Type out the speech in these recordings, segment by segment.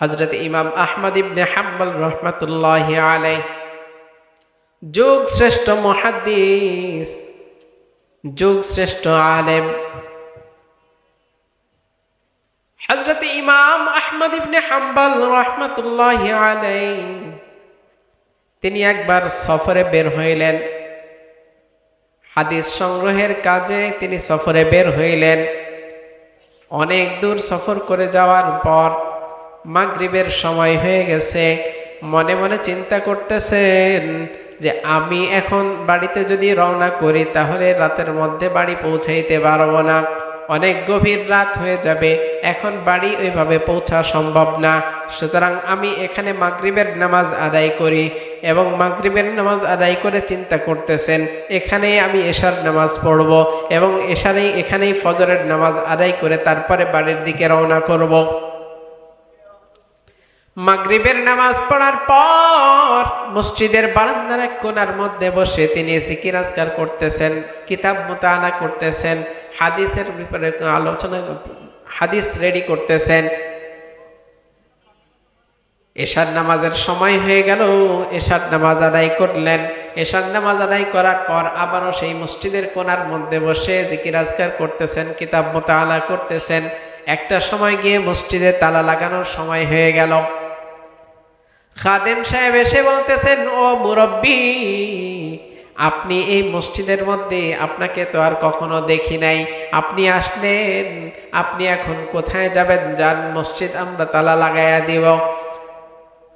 হজরত ইমাম আহমদ ইবনে হাম্বল রহমতুল্লাহ আলাই যুগ শ্রেষ্ঠ মহাদ্দিস, যুগ শ্রেষ্ঠ আলেম। হজরত ইমাম আহমদ ইবনে হাম্বল রহমতুল্লাহ আলাই তিনি একবার সফরে বের হইলেন। হাদিস সংগ্রহের কাজে তিনি সফরে বের হইলেন। অনেক দূর সফর করে যাওয়ার পর মাগরিবের সময় হয়ে গেছে। মনে মনে চিন্তা করতেছেন যে আমি এখন বাড়িতে যদি রওনা করি তাহলে রাতের মধ্যে বাড়ি পৌঁছাইতে পারব না। অনেক গভীর রাত হয়ে যাবে, এখন বাড়ি ওইভাবে পৌঁছা সম্ভব না। সুতরাং আমি এখানে মাগরিবের নামাজ আদায় করি এবং মাগরিবের নামাজ আদায় করে চিন্তা করতেছেন, এখানেই আমি এশার নামাজ পড়ব এবং এশারেই এখানেই ফজরের নামাজ আদায় করে তারপরে বাড়ির দিকে রওনা করব। মাগরিবের নামাজ পড়ার পর মসজিদের বারান্দার এক কোনার মধ্যে বসে তিনি জিকির আজকার করতেছেন, কিতাব মোতানা করতেছেন, হাদিসের ব্যাপারে আলোচনা, হাদিস রেডি করতেছেন। এশার নামাজের সময় হয়ে গেল, এশার নামাজ আদায় করলেন। এশার নামাজ আদায় করার পর আবারও সেই মসজিদের কোনার মধ্যে বসে জিকির আজকার করতেছেন, কিতাব মোতালা করতেছেন। একটা সময় গিয়ে মসজিদে তালা লাগানোর সময় হয়ে গেল। খাদেম সাহেব এসে বলতেছেন, ও মুরব্বী, আপনি এই মসজিদের মধ্যে আপনাকে তো আর কখনো দেখি নাই। আপনি আসলেন, আপনি এখন কোথায় যাবেন? যান, মসজিদ আমরা তালা লাগাইয়া দিব।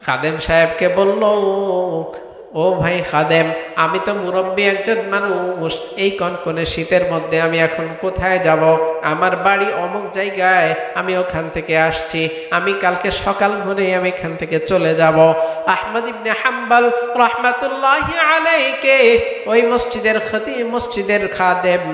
খাদেম সাহেবকে বলল ও ভাই খাদেম, আমি তো মুরব্বী একজন মানুষ। এই কনকনে শীতের মধ্যে আমি এখন কোথায় যাব? আমার বাড়ি অমুক জায়গায়। আমি ওখান থেকে আসছি। আমি কালকে সকাল ভোরে আমি এখান থেকে চলে যাব। আহমদ ইবনে হাম্বাল রহমাতুল্লাহ আলাইকে, ওই মসজিদের খতি মসজিদের খাদেম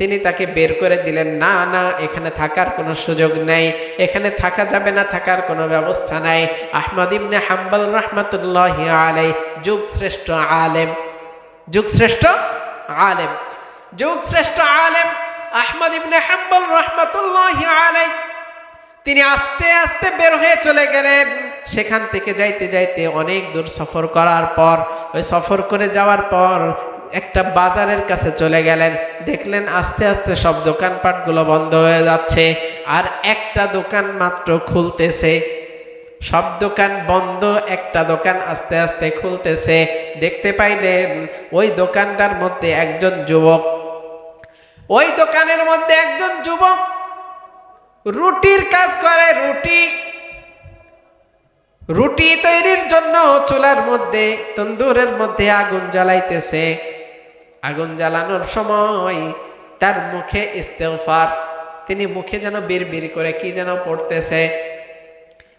তিনি তাকে বের করে দিলেন, না না, এখানে থাকার কোনো সুযোগ নেই, এখানে থাকা যাবে না, থাকার কোনো ব্যবস্থা নাই। আহমদ ইবনে হাম্বল রহমতুল্লাহ আলাই যুগ শ্রেষ্ঠ আলেম, যুগ শ্রেষ্ঠ আলেম, যুগ শ্রেষ্ঠ আলেম, আহমদ ইবনে হাম্বল রহমতুল্লাহ আলাই তিনি আস্তে আস্তে বের হয়ে চলে গেলেন। সেখান থেকে যাইতে যাইতে অনেক দূর সফর করার পর, ওই সফর করে যাওয়ার পর একটা বাজারের কাছে চলে গেলেন। দেখলেন আস্তে আস্তে সব দোকানপাটগুলো বন্ধ হয়ে যাচ্ছে আর একটা দোকান মাত্র খুলতেছে। সব দোকান বন্ধ, একটা দোকান আস্তে আস্তে খুলতেছে। দেখতে পাইলেন ওই দোকানটার মধ্যে একজন যুবক। ওই দোকানের মধ্যে একজন যুবক রুটির কাজ করে, রুটি। রুটি তৈরির জন্য চুলার মধ্যে, তন্দুরের মধ্যে আগুন জ্বালাইতেছে। আগুন জ্বালানোর সময় তার মুখে ইস্তেফার তিনি মুখে যেন বীর বীর করে কি যেন পড়তেছে।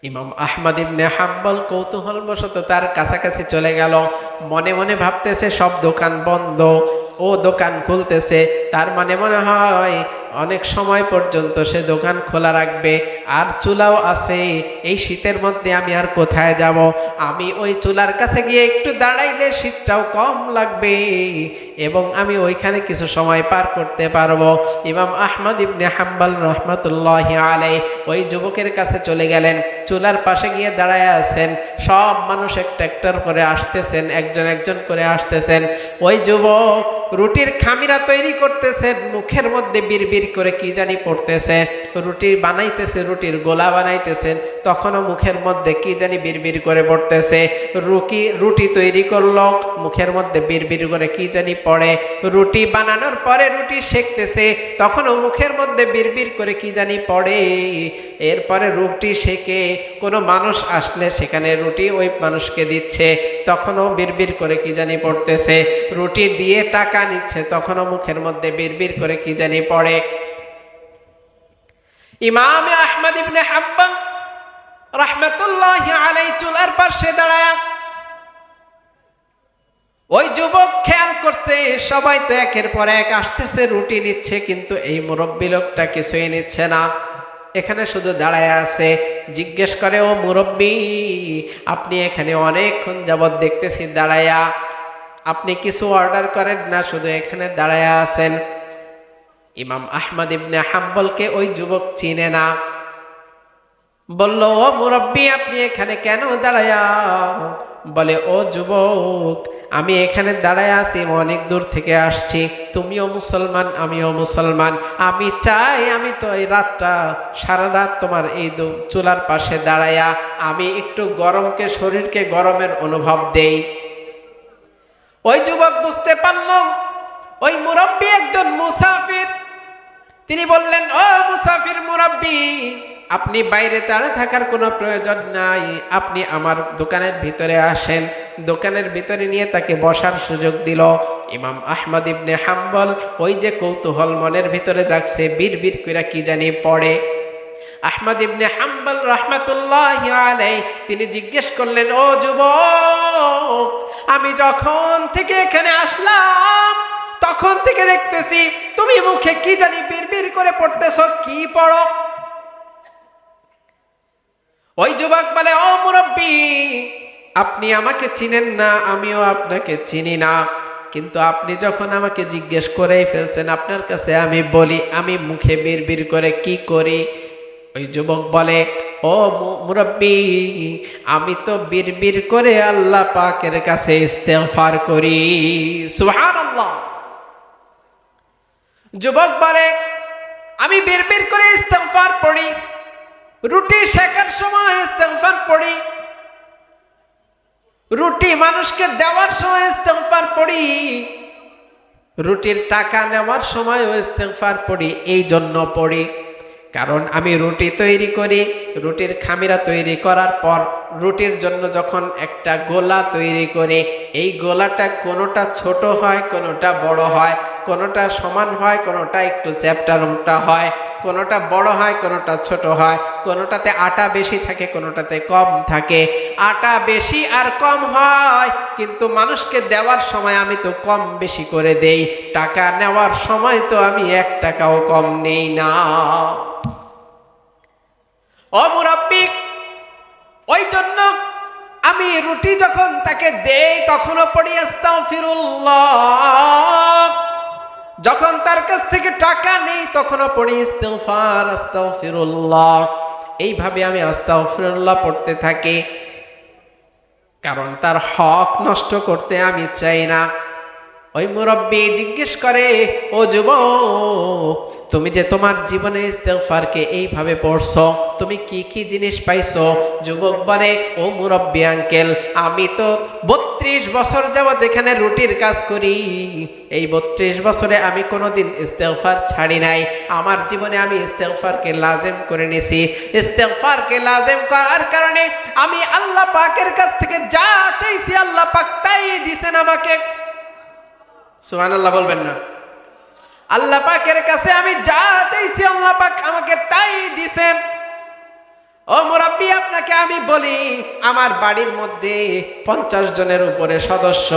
ইমাম আহমদ ইবনে হাম্বল কৌতূহল বশত তার কাছাকাছি চলে গেল। মনে মনে ভাবতেছে, সব দোকান বন্ধ, ও দোকান খুলতেছে। তার মানে মনে হয় অনেক সময় পর্যন্ত সে দোকান খোলা রাখবে, আর চুলাও আছে, এই শীতের মধ্যে আমি আর কোথায় যাব? আমি ওই চুলার কাছে গিয়ে একটু দাঁড়াইলে শীতটাও কম লাগবে, এবং আমি ওইখানে কিছু সময় পার করতে পারব। ইমাম আহমদ ইবনে হাম্বাল রহমতুল্লাহ আলাই ওই যুবকের কাছে চলে গেলেন, চুলার পাশে গিয়ে দাঁড়ায় আছেন। সব মানুষ একটা একটার করে আসতেছেন, একজন একজন করে আসতেছেন। ওই যুবক রুটির খামিরা তৈরি করতেছেন, মুখের মধ্যে বিড়বিড় করে কি জানি পড়তেছে, রুটি বানাইতেছে, রুটির গোলা বানাইতেছেন তখনও মুখের মধ্যে কি জানি বিড়বিড় করে পড়তেছে। রুটি রুটি তৈরি করল, মুখের মধ্যে বিড়বিড় করে কি জানি পড়ে। রুটি বানানোর পরে রুটি সেকতেছে তখনও মুখের মধ্যে বিড়বিড় করে কি জানি পড়ে। এরপরে রুটি সেকে কোনো মানুষ আসলে সেখানে রুটি ওই মানুষকে দিচ্ছে, তখনও বিড়বিড় করে কি জানি পড়তেছে। রুটি দিয়ে টাকা নিচ্ছে, তখনও মুখের মধ্যে বিড়বিড় করে কি জানি পড়ে। ইমাম আহমদ ইবনে হাব্বান রহমতুল্লাহ আলাই চুলার পাশে দাঁড়ায় ওই যুবক খেয়াল করছে, সবাই তো একের পর এক আসতেছে, রুটি নিচ্ছে, কিন্তু এই মুরব্বী লোকটা কিছুই নিচ্ছে না। এখানে শুধু দাঁড়ায় আছে, জিজ্ঞেস করে, ও মুরব্বী, আপনি এখানে অনেকক্ষণ যাবৎ দেখতেছি, দাঁড়ায়া। আপনি কিছু অর্ডার করেন না, শুধু এখানে দাঁড়ায়া আছেন। ইমাম আহমদ ইবনে হাম্বলকে ওই যুবক চিনে না। বলল, ও মুরব্বী, আপনি এখানে কেন দাঁড়ায়া? বলে, ও যুবক, আমি এখানে দাঁড়ায় আছি অনেক দূর থেকে আসছি। তুমিও মুসলমান, আমিও মুসলমান। আমি চাই, আমি তো এই রাতটা, সারা রাত তোমার এই চুলার পাশে দাঁড়ায়া। আমি একটু গরমকে, শরীরকে গরমের অনুভব দেই। ওই যুবক বুঝতে পারল, ওই মুরব্বী একজন মুসাফির তিনি বললেন, ও মুসাফির মুরব্বী, আপনি বাইরে দাঁড়ে থাকার কোনো প্রয়োজন নাই। আপনি আমার দোকানের ভিতরে আসেন। দোকানের ভিতরে নিয়ে তাকে বসার সুযোগ দিল। ইমাম আহমদ ইবনে হাম্বল ওই যে কৌতূহল মনের ভিতরে যাচ্ছে বীর বীর কইরা কি জানি পড়ে। আহমদ ইবনে হাম্বল রহমাতুল্লাহ আলাই তিনি জিজ্ঞেস করলেন, ও যুবক, আমি যখন থেকে এখানে আসলাম তখন থেকে দেখতেছি তুমি মুখে কি জানি বিড়বিড় করে পড়তেছ, কি পড়ো? ওই যুবক বলে, ও মুরব্বী, আপনি আমাকে চিনেন না, আমিও আপনাকে চিনি না। কিন্তু আপনি যখন আমাকে জিজ্ঞেস করেই ফেলছেন, আপনার কাছে আমি বলি, আমি মুখে বিড়বিড় করে কি করি? ওই যুবক বলে, ও মুরব্বী, আমি তো বিড়বিড় করে আল্লাহ পাকের কাছে ইস্তেগফার করি। সুবহানাল্লাহ। যুবক বলে আমি বের বের করে ইস্তেগফার পড়ি। রুটি শেখার সময় ইস্তেগফার পড়ি। রুটি মানুষকে দেওয়ার সময় ইস্তেগফার পড়ি। রুটির টাকা নেওয়ার সময় ইস্তেগফার পড়ি, এই জন্য পড়ি। কারণ আমি রুটি তৈরি করি, রুটির খামিরা তৈরি করার পর রুটির জন্য যখন একটা গোলা তৈরি করি, এই গোলাটা কোনোটা ছোট হয়, কোনোটা বড় হয়, কোনোটা সমান হয়, কোনোটা একটু চ্যাপ্টার উল্টা হয়, কোনোটা বড় হয়, কোনোটা ছোট হয়, কোনোটাতে আটা বেশি থাকে, কোনোটাতে কম থাকে। আটা বেশি আর কম হয়, কিন্তু মানুষকে দেওয়ার সময় আমি তো কম বেশি করে দেই, টাকা নেওয়ার সময় তো আমি এক টাকাও কম নেই না। ও মুরাব্বি ওই জন্য আমি রুটি যখন তাকে দেই, তখনও পড়ি আস্তাগফিরুল্লাহ। যখন তার কাছ থেকে টাকা নেই, তখনও পড়ি ইস্তেগফার, আস্তাগফিরুল্লাহ। এইভাবে আমি আস্তাগফিরুল্লাহ পড়তে থাকি। কারণ তার হক নষ্ট করতে আমি চাই না। ওই মুরব্বী জিজ্ঞেস করে, ও যুবক তুমি যে তোমার জীবনে ইস্তেগফারকে এইভাবে পড়ছ, তুমি কি কি জিনিস পাইছ? যুবক বলে, ও মুরব্বী আঙ্কেল, আমি তো বত্রিশ বছর যাবৎ এখানে রুটির কাজ করি। এই বত্রিশ বছরে আমি কোনোদিন ইস্তেগফার ছাড়ি নাই। আমার জীবনে আমি ইস্তেগফারকে লাজেম করে নিছি। ইস্তেগফারকে লাজেম করার কারণে আমি আল্লাহ পাকের কাছ থেকে যা চাইছি, আল্লাহ পাক তাই দিছেন আমাকে। সুবহানাল্লাহ বলবেন না। আল্লাহ পাকের কাছে আমি যা চাইছি আল্লাহ পাক আমাকে তাই দিছেন। ও মুরাব্বি, আপনাকে আমি বলি, আমার বাড়ির মধ্যে পঞ্চাশ জনের উপরে সদস্য।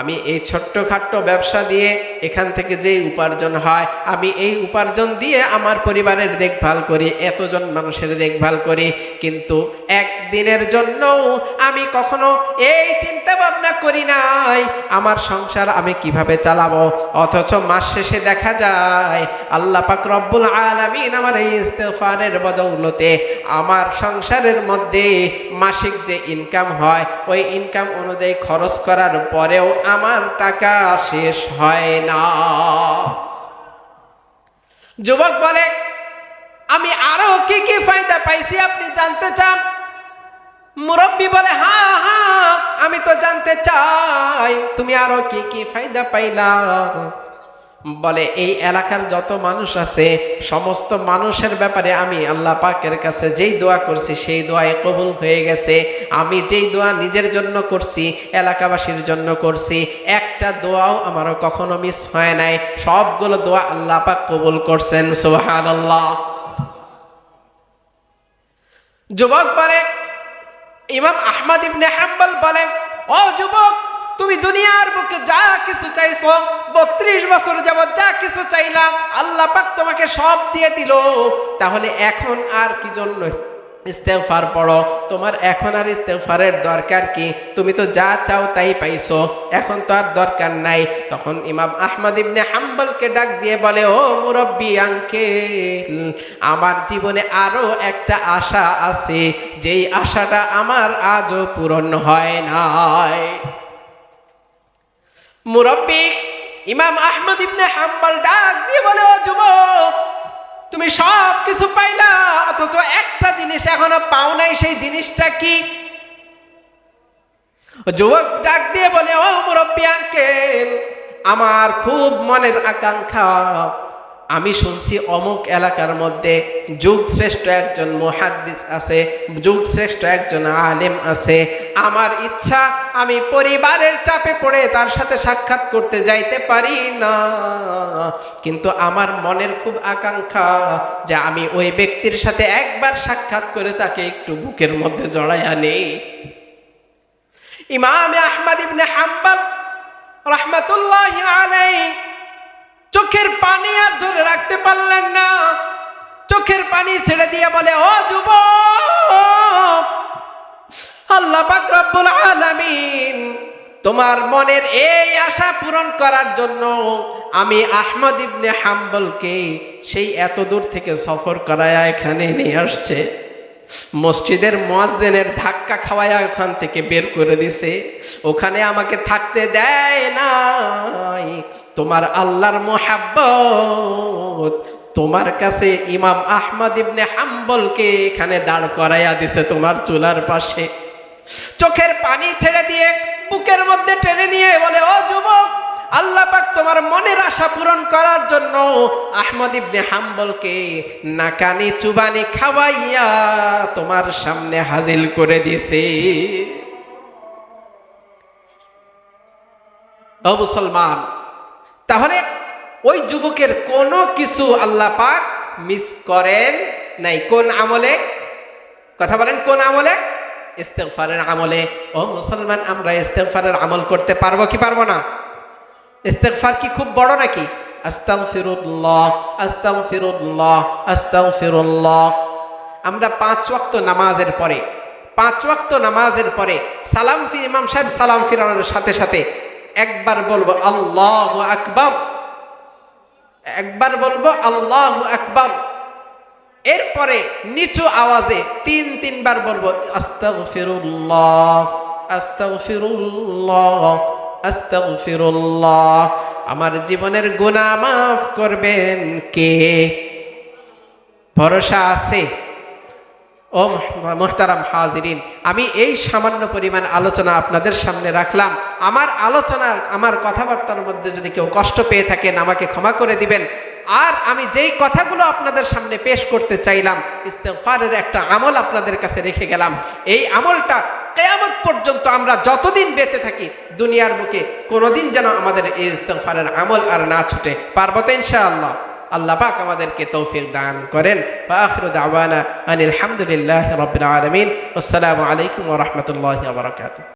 আমি এই ছোট্টখাট্ট ব্যবসা দিয়ে এখান থেকে যে উপার্জন হয়, আমি এই উপার্জন দিয়ে আমার পরিবারের দেখভাল করি, এতজন মানুষের দেখভাল করি। কিন্তু একদিনের জন্য আমি কখনো এই চিন্তা ভাবনা করি নাই, আমার সংসার আমি কীভাবে চালাবো? অথচ মাস শেষে দেখা যায়, আল্লাহ পাক রব্বুল আলামিন আমার এই ইস্তেগফারের বদৌলতে আমার সংসারের মধ্যে মাসিক যে ইনকাম হয়, ওই ইনকাম অনুযায়ী খরচ করার পরেও আমার টাকা শেষ হয় না। যুবক বলে, আমি আরও কি কি ফায়দা পাইছি আপনি জানতে চান? মুরব্বী বলে, হা হা, আমি তো জানতে চাই, তুমি আরও কি কি ফায়দা পাইলা? বলে, এই এলাকার যত মানুষ আছে, সমস্ত মানুষের ব্যাপারে আমি আল্লাহ পাকের কাছে যেই দোয়া করছি, সেই দোয়ায় কবুল হয়ে গেছে। আমি যেই দোয়া নিজের জন্য করছি, এলাকাবাসীর জন্য করছি, একটা দোয়াও আমারও কখনো মিস হয় নাই। সবগুলো দোয়া আল্লাহ পাক কবুল করছেন, সুবহানাল্লাহ। যুবক বলে, ইমাম আহমদ ইবনে হাম্বল বলেন ও যুবক তুমি দুনিয়ার বুকে যা কিছু চাইছো, বত্রিশ বছর যাবৎ যা কিছু চাইলা, আল্লাহ পাক তোমাকে সব দিয়ে দিল। তাহলে এখন আর কি জন্য ইস্তেফার পড়ো? তোমার এখন আর ইস্তেফারের দরকার কি? তুমি তো যা চাও তাই পাইছো। এখন তো আর দরকার নাই। তখন ইমাম আহমদ ইবনে হাম্বলকে ডাক দিয়ে বলে, ও মুরব্বী আঙ্কেল, আমার জীবনে আরও একটা আশা আছে। যেই আশাটা আমার আজও পূরণ হয় নাই। মুরব্বী ইমাম আহমদ ইবনে হাম্বাল ডাক দিয়ে বলে, ও যুবক, তুমি সব কিছু পাইলা, অথচ একটা জিনিস এখনও পাও নাই, সেই জিনিসটা কি? যুবক ডাক দিয়ে বলে, ও মুরব্বী আঙ্কেল, আমার খুব মনের আকাঙ্ক্ষা আমি শুনছি অমুক এলাকার মধ্যে যুগ শ্রেষ্ঠ একজন মুহাদ্দিস আছে যুগ শ্রেষ্ঠ একজন আলেম আছে। আমার ইচ্ছা, আমি পরিবারের চাপে পড়ে তার সাথে সাক্ষাৎ করতে যাইতে পারি না। কিন্তু আমার মনের খুব আকাঙ্ক্ষা যে আমি ওই ব্যক্তির সাথে একবার সাক্ষাৎ করে তাকে একটু বুকের মধ্যে জড়াইয়া নেই। ইমাম আহমদ ইবনে হাম্বল রহমতুল্লাহ আলাই চোখের পানি আর ধরে রাখতে পারলেন না। চোখের পানি ছেড়ে দিয়ে বলে, ও যুব আল্লাহ রব্বুল আলামিন, তোমার মনের এই আশা পূরণ করার জন্য আমি আহমদ ইবনে হাম্বলকে সেই এত দূর থেকে সফর করায় এখানে নিয়ে আসছে। মসজিদের মসজিদের ধাক্কা খাওয়ায় ওখান থেকে বের করে দিছে। ওখানে আমাকে থাকতে দেয় নাই। তোমার আল্লাহর মোহাব্বত, তোমার কাছে ইমাম আহমদ ইবনে হাম্বলকে এখানে দাঁড় করাইয়া দিছে তোমার চুলার পাশে। চোখের পানি ছেড়ে দিয়ে বুকের মধ্যে টেনে নিয়ে বলে, ও যুবক, আল্লাহ পাক তোমার মনের আশা পূরণ করার জন্য আহমদ ইবনে হাম্বলকে নাকানি চুবানি খাওয়াইয়া তোমার সামনে হাজিল করে দিছে ও মুসলমান তাহলে ওই যুবকের কোনো কিছু আল্লাহ পাক মিস করেন নাই। কোন আমলে? কথা বলেন, কোন আমলে? ইস্তেগফারের আমলে। ও মুসলমান, আমরা ইস্তেগফারের আমল করতে পারব কি পারব না? ইস্তেগফার কি খুব বড় নাকি? আস্তাগফিরুল্লাহ আস্তাগফিরুল্লাহ আস্তাগফিরুল্লাহ। আমরা পাঁচ ওয়াক্ত নামাজের পরে, পাঁচ ওয়াক্ত নামাজের পরে সালাম ফির, ইমাম সাহেব সালাম ফিরানোর সাথে সাথে একবার বলব আল্লাহ আকবার। একবার বলব আল্লাহ আকবার। এরপরে নিচু আওয়াজে তিন, তিনবার বলব আস্তাগফিরুল্লাহ আমার জীবনের গুনাহ মাফ করবেন কে? ভরসা আছে? ও মোহতারাম হাজিরিন, আমি এই সামান্য পরিমাণ আলোচনা আপনাদের সামনে রাখলাম। আমার আলোচনা, আমার কথাবার্তার মধ্যে যদি কেউ কষ্ট পেয়ে থাকেন, আমাকে ক্ষমা করে দিবেন। আর আমি যেই কথাগুলো আপনাদের সামনে পেশ করতে চাইলাম ইস্তেফারের একটা আমল আপনাদের কাছে রেখে গেলাম। এই আমলটা কেয়ামত পর্যন্ত আমরা যতদিন বেঁচে থাকি, দুনিয়ার বুকে কোনোদিন যেন আমাদের এই ইস্তেফারের আমল আর না ছুটে। পারব তো ইনশাআল্লাহ? আল্লাহ পাক আমাদেরকে তৌফিক দান করেন। বা আখিরু দাওয়ানা আনিল হামদুলিল্লাহ রবিন আলমিন। আসসালামু আলাইকুম রহমতুল্লাহ বারাকাতুহু।